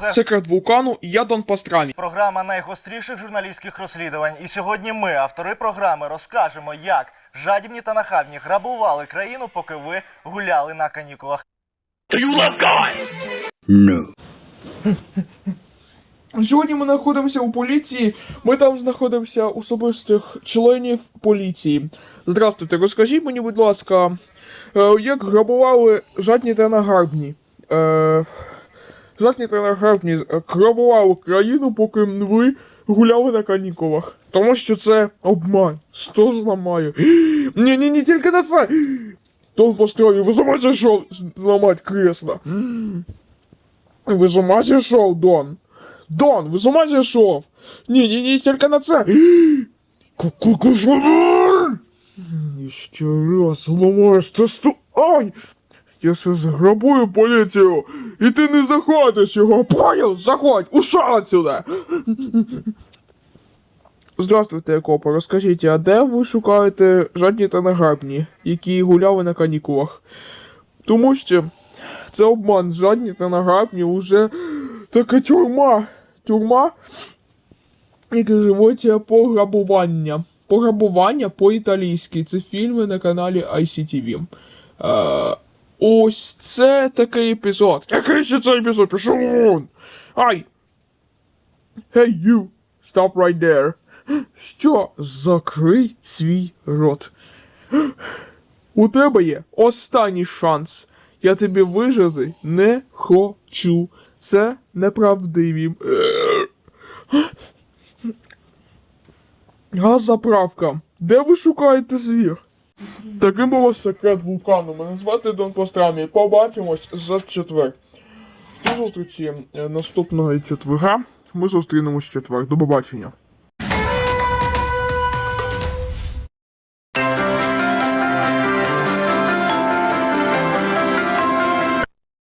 це Секрет вулкану і я Дон Пастрамі. програма найгостріших журналістських розслідувань. І сьогодні ми, автори програми, розкажемо, як жадібні та нахабні грабували країну, поки ви гуляли на канікулах. Сьогодні ми знаходимося у поліції. Ми там знаходимося особистих членів поліції. Здравствуйте, розкажіть мені, будь ласка, е, як грабували жадні та нагарбні? Е, жадні та нагарбні е, грабували країну, поки ви гуляли на канікулах. Тому що це обман. Сто зламаю. Ні, ні, ні, тільки на це. Дон построїв, ви зможете що зламати кресло? Ви з ума зійшов, Дон? Дон, ви з ума зійшов? Ні, ні, ні, тільки на це. Какой кошмар! І ще раз зламаєш це сту... Ай! Я ще зграбую поліцію, і ти не заходиш його, понял? Заходь, ушел отсюда! Здравствуйте, копа, розкажіть, а де ви шукаєте жадні та награбні, які гуляли на канікулах? Тому що це обман, жадні та награбні уже така тюрма. Тюрма, яка живеться пограбування. Пограбування по-італійськи. Це фільми на каналі ICTV. Е, ось це такий епізод. Який ще цей епізод? Пішов вон! Ай! Hey you! Stop right there! Що? Закрий свій рот. У тебе є останній шанс. Я тобі вижити не хочу. Це неправдиві. Газзаправка. Де ви шукаєте звір? Таким було секрет вулкану. Мене звати Дон Пострамі. Побачимось за четвер. До зустрічі е, наступного четверга. Ми зустрінемось четвер. До побачення.